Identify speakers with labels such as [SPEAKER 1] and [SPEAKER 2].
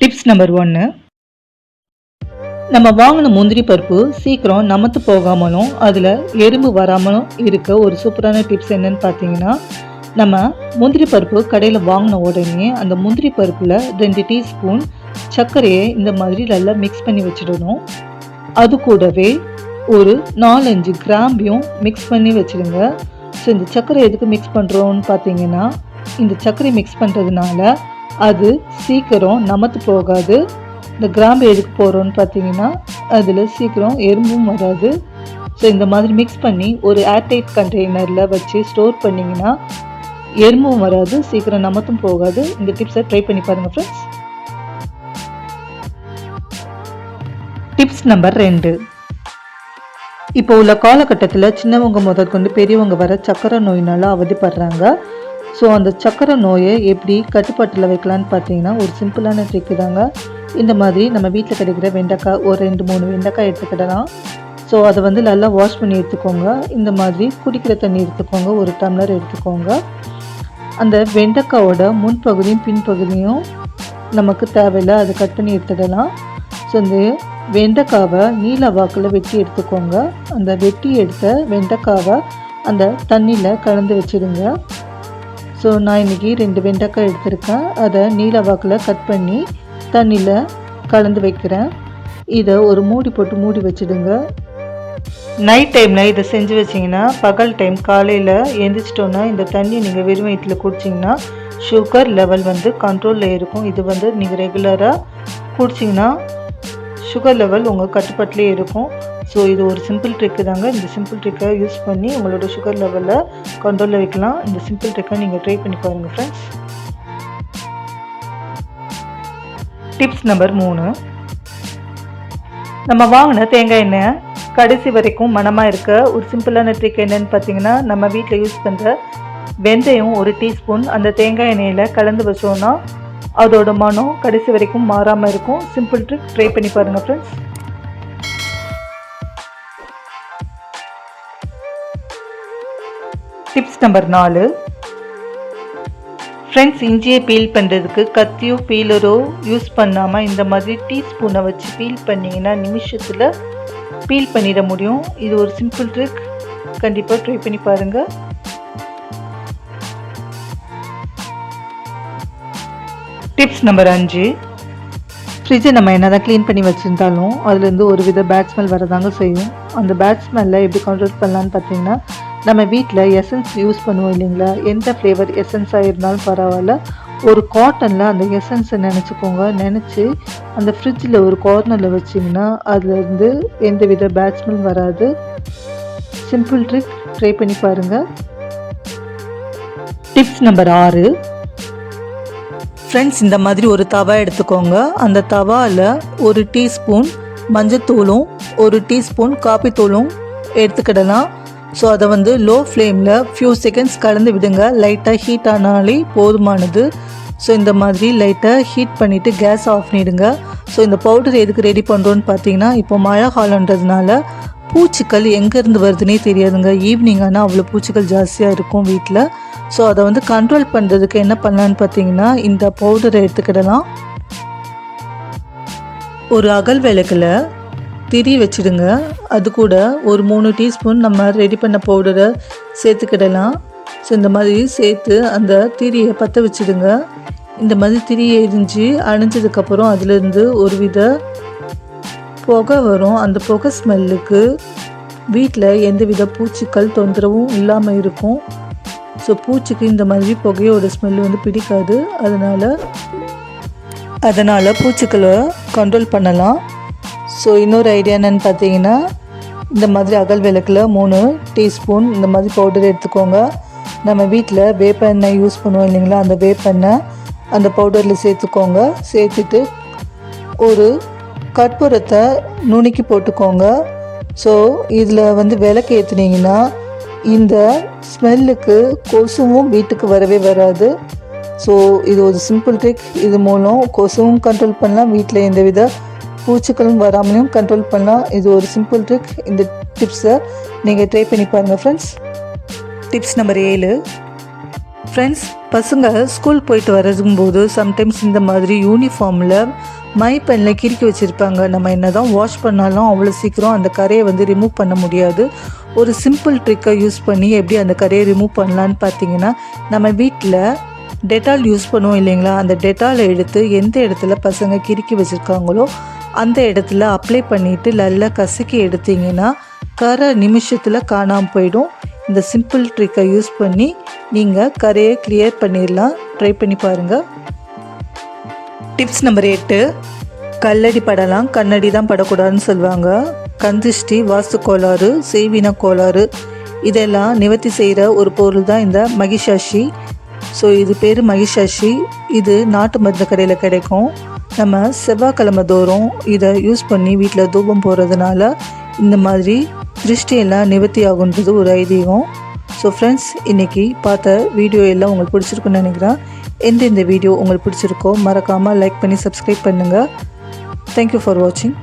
[SPEAKER 1] Tips number ஒன்று நம்ம வாங்கின முந்திரி பருப்பு சீக்கிரம் நமத்து போகாமலும் அதில் எறும்பு வராமலும் இருக்க ஒரு சூப்பரான டிப்ஸ் என்னன்னு பார்த்தீங்கன்னா நம்ம முந்திரி பருப்பு கடையில் வாங்கின உடனே அந்த முந்திரி பருப்பில் ரெண்டு டீஸ்பூன் சர்க்கரையை இந்த மாதிரி நல்லா மிக்ஸ் பண்ணி வச்சிடணும். அது கூடவே ஒரு நாலஞ்சு கிராம்பையும் மிக்ஸ் பண்ணி வச்சிடுங்க. ஸோ இந்த சர்க்கரை எதுக்கு மிக்ஸ் பண்ணுறோன்னு பார்த்தீங்கன்னா இந்த சர்க்கரை மிக்ஸ் பண்ணுறதுனால அது சீக்கிரம் நமத்து போகாது. இந்த கிராம்பு எதுக்கு போகிறோன்னு பார்த்தீங்கன்னா அதில் சீக்கிரம் எறும்பும் வராது. ஸோ இந்த மாதிரி மிக்ஸ் பண்ணி ஒரு ஏர்டைட் கண்டெய்னரில் வச்சு ஸ்டோர் பண்ணிங்கன்னா எறும்பும் வராது சீக்கிரம் நமத்தும் போகாது. இந்த டிப்ஸை ட்ரை பண்ணி பாருங்கள் ஃப்ரெண்ட்ஸ் டிப்ஸ் நம்பர் ரெண்டு. இப்போ உள்ள காலகட்டத்தில் சின்னவங்க முதற்கொண்டு பெரியவங்க வர சக்கரை நோயினால அவதிப்படுறாங்க. ஸோ அந்த சக்கரை நோயை எப்படி கட்டுப்பாட்டில் வைக்கலான்னு பார்த்தீங்கன்னா ஒரு சிம்பிளான ட்ரிக்கு தாங்க. இந்த மாதிரி நம்ம வீட்டில் கிடைக்கிற வெண்டைக்காய் ஒரு ரெண்டு மூணு வெண்டைக்காய் எடுத்துக்கிடலாம். ஸோ அதை வந்து நல்லா வாஷ் பண்ணி எடுத்துக்கோங்க. இந்த மாதிரி குடிக்கிற தண்ணி எடுத்துக்கோங்க. ஒரு டம்ளர் எடுத்துக்கோங்க. அந்த வெண்டைக்காவோட முன்பகுதியும் பின்பகுதியும் நமக்கு தேவையில்லை அதை கட் பண்ணி எடுத்துடலாம். ஸோ இந்த வெண்டைக்காவை நீல வாக்கில் வெட்டி எடுத்துக்கோங்க. அந்த வெட்டி எடுத்த வெண்டைக்காவை அந்த தண்ணியில் கலந்து வச்சிடுங்க. ஸோ நான் இன்றைக்கி ரெண்டு வெண்டைக்காய் எடுத்திருக்கேன். அதை நீல வாக்கில் கட் பண்ணி தண்ணியில் கலந்து வைக்கிறேன். இதை ஒரு மூடி போட்டு மூடி வச்சிடுங்க. நைட் டைமில் இதை செஞ்சு வச்சிங்கன்னா பகல் டைம் காலையில் எந்திரிச்சிட்டோன்னா இந்த தண்ணி நீங்கள் வெறும் வயிற்றில் குடிச்சிங்கன்னா சுகர் லெவல் வந்து கண்ட்ரோலில் இருக்கும். இது வந்து நீங்கள் ரெகுலராக குடிச்சிங்கன்னா சுகர் லெவல் உங்கள் கட்டுப்பாட்டிலே இருக்கும். ஸோ இது ஒரு சிம்பிள் ட்ரிக்கு தாங்க. இந்த சிம்பிள் ட்ரிக்கை யூஸ் பண்ணி உங்களோட சுகர் லெவலை கண்ட்ரோலில் வைக்கலாம். இந்த சிம்பிள் ட்ரிக்கை நீங்கள் ட்ரை பண்ணி பாருங்கள் ஃப்ரெண்ட்ஸ் டிப்ஸ் நம்பர் மூணு. நம்ம வாங்கின தேங்காய் எண்ணெய் கடைசி வரைக்கும் மனமாக இருக்க. ஒரு சிம்பிளான ட்ரிக் என்னன்னு பார்த்தீங்கன்னா நம்ம வீட்டில் யூஸ் பண்ணுற வெந்தயம் ஒரு டீஸ்பூன் அந்த தேங்காய் எண்ணெயில் கலந்து வச்சோன்னா அதோட மனம் கடைசி வரைக்கும் மாறாமல் இருக்கும். சிம்பிள் ட்ரிக் ட்ரை பண்ணி பாருங்கள் ஃப்ரெண்ட்ஸ் டிப்ஸ் நம்பர் நாலு. ஃப்ரெண்ட்ஸ் இஞ்சியை பீல் பண்ணுறதுக்கு கத்தியோ பீலரோ யூஸ் பண்ணாமல் இந்த மாதிரி டீஸ்பூனை வச்சு பீல் பண்ணிங்கன்னா நிமிஷத்தில் பீல் பண்ணிட முடியும். இது ஒரு சிம்பிள் ட்ரிக் கண்டிப்பாக ட்ரை பண்ணி பாருங்கள் டிப்ஸ் நம்பர் அஞ்சு. ஃப்ரிட்ஜை நம்ம என்ன தான் க்ளீன் பண்ணி வச்சுருந்தாலும் அதுலேருந்து ஒரு வித பேட் ஸ்மெல் வரதாங்க செய்யும். அந்த பேட் ஸ்மெல்லை எப்படி கண்ட்ரோல் பண்ணலான்னு பார்த்தீங்கன்னா நம்ம வீட்டில் எசன்ஸ் யூஸ் பண்ணுவோம் இல்லைங்களா? எந்த ஃப்ளேவர் எசன்ஸாக இருந்தாலும் பரவாயில்ல. ஒரு காட்டனில் அந்த எசன்ஸை நினச்சிக்கோங்க. நினச்சி அந்த ஃப்ரிட்ஜில் ஒரு கார்னரில் வச்சிங்கன்னா அதுலேருந்து எந்த வித பேட் ஸ்மெல் வராது. சிம்பிள் ட்ரிக் ட்ரை பண்ணி பாருங்கள் டிப்ஸ் நம்பர் ஆறு. ஃப்ரெண்ட்ஸ் இந்த மாதிரி ஒரு தவா எடுத்துக்கோங்க. அந்த தவாவில் ஒரு டீஸ்பூன் மஞ்சத்தூளும் ஒரு டீஸ்பூன் காப்பித்தூளும் எடுத்துக்கிடலாம். ஸோ அதை வந்து லோ ஃப்ளேமில் ஃபியூ செகண்ட்ஸ் கலந்து விடுங்க. லைட்டாக ஹீட் ஆனாலே போதுமானது. ஸோ இந்த மாதிரி லைட்டாக ஹீட் பண்ணிவிட்டு கேஸ் ஆஃப் பண்ணிடுங்க. ஸோ இந்த பவுடர் எதுக்கு ரெடி பண்ணுறோன்னு பார்த்தீங்கன்னா இப்போ மழை காலன்றதுனால பூச்சிக்கள் எங்கேருந்து வருதுன்னே தெரியாதுங்க. ஈவினிங் ஆனால் அவ்வளோ பூச்சிகள் ஜாஸ்தியாக இருக்கும் வீட்டில் ஸோ அதை வந்து கண்ட்ரோல் பண்ணுறதுக்கு என்ன பண்ணலான்னு பார்த்தீங்கன்னா இந்த பவுடரை எடுத்துக்கிடலாம். ஒரு அகல் விளக்கில் திரி வச்சிடுங்க. அது கூட ஒரு மூணு டீஸ்பூன் நம்ம ரெடி பண்ண பவுடரை சேர்த்துக்கிடலாம். ஸோ இந்த மாதிரி சேர்த்து அந்த திரியை பற்ற வச்சிடுங்க. இந்த மாதிரி திரி எரிஞ்சு அணைஞ்சதுக்கப்புறம் அதுலேருந்து ஒரு வித புகை வரும். அந்த புகை ஸ்மெல்லுக்கு வீட்டில் எந்த வித பூச்சிக்கள் தொந்தரவும் இல்லாமல் இருக்கும். ஸோ பூச்சிக்கு இந்த மாதிரி புகையோட ஸ்மெல் வந்து பிடிக்காது. அதனால் அதனால் பூச்சிக்களை கண்ட்ரோல் பண்ணலாம். ஸோ இன்னொரு ஐடியா என்னென்னு பார்த்தீங்கன்னா இந்த மாதிரி அகல் விளக்கில் மூணு டீஸ்பூன் இந்த மாதிரி பவுடர் எடுத்துக்கோங்க. நம்ம வீட்டில் வேப்பெண்ணெய் யூஸ் பண்ணுவோம் இல்லைங்களா? அந்த வேப்பெண்ணெய் அந்த பவுடரில் சேர்த்துக்கோங்க. சேர்த்துட்டு ஒரு கற்பூரத்தை நுணுக்கி போட்டுக்கோங்க. ஸோ இதில் வந்து விளக்கு ஏற்றுனீங்கன்னா இந்த ஸ்மெல்லுக்கு கொசுவும் வீட்டுக்கு வரவே வராது. ஸோ இது ஒரு சிம்பிள் ட்ரிக் இது மூலம் கொசுவும் கண்ட்ரோல் பண்ணலாம். வீட்டில் எந்தவித பூச்சிக்களும் வராமலையும் கண்ட்ரோல் பண்ணலாம் இது ஒரு சிம்பிள் ட்ரிக் இந்த டிப்ஸை நீங்கள் ட்ரை பண்ணி பாருங்கள் ஃப்ரெண்ட்ஸ் டிப்ஸ் நம்பர் ஏழு. ஃப்ரெண்ட்ஸ் பசங்க ஸ்கூல் போயிட்டு வரதும்போது சம்டைம்ஸ் இந்த மாதிரி யூனிஃபார்மில் மை பெனில் கிறுக்கி வச்சுருப்பாங்க. நம்ம என்ன தான் வாஷ் பண்ணாலும் அவ்வளோ சீக்கிரம் அந்த கரையை வந்து ரிமூவ் பண்ண முடியாது. ஒரு சிம்பிள் ட்ரிக்கை யூஸ் பண்ணி எப்படி அந்த கரையை ரிமூவ் பண்ணலான்னு பார்த்தீங்கன்னா நம்ம வீட்டில் டெட்டால் யூஸ் பண்ணுவோம் இல்லைங்களா? அந்த டெட்டாலை எடுத்து எந்த இடத்துல பசங்க கிறுக்கி வச்சுருக்காங்களோ அந்த இடத்துல அப்ளை பண்ணிவிட்டு நல்லா கசக்கி எடுத்தீங்கன்னா கரை நிமிஷத்தில் காணாமல் போயிடும். இந்த சிம்பிள் ட்ரிக்கை யூஸ் பண்ணி நீங்கள் கரையை கிளியர் பண்ணிடலாம் ட்ரை பண்ணி பாருங்கள் டிப்ஸ் நம்பர் எட்டு. கல்லடி படலாம். கண்ணடி தான் படக்கூடாதுன்னு சொல்லுவாங்க. கந்திஷ்டி வாஸ்து கோளாறு செய்வின கோளாறு இதெல்லாம் நிவர்த்தி செய்கிற ஒரு பொருள் தான் இந்த மகிஷாஷி. ஸோ இது பேர் மகிஷாஷி. இது நாட்டு மருந்து கடையில் கிடைக்கும். நம்ம செவ்வாய்க்கிழமை தோறும் இதை யூஸ் பண்ணி வீட்டில் தூபம் போடுறதுனால இந்த மாதிரி திருஷ்டியெல்லாம் நிவர்த்தி ஆகுன்றது ஒரு ஐதீகம். ஸோ ஃப்ரெண்ட்ஸ் இன்றைக்கி பார்த்த வீடியோ எல்லாம் உங்களுக்கு பிடிச்சிருக்குன்னு நினைக்கிறேன். எந்த இந்த வீடியோ உங்களுக்கு பிடிச்சிருக்கோ மறக்காமல் லைக் பண்ணி சப்ஸ்கிரைப் பண்ணுங்கள் தேங்க்யூ ஃபார் வாட்சிங்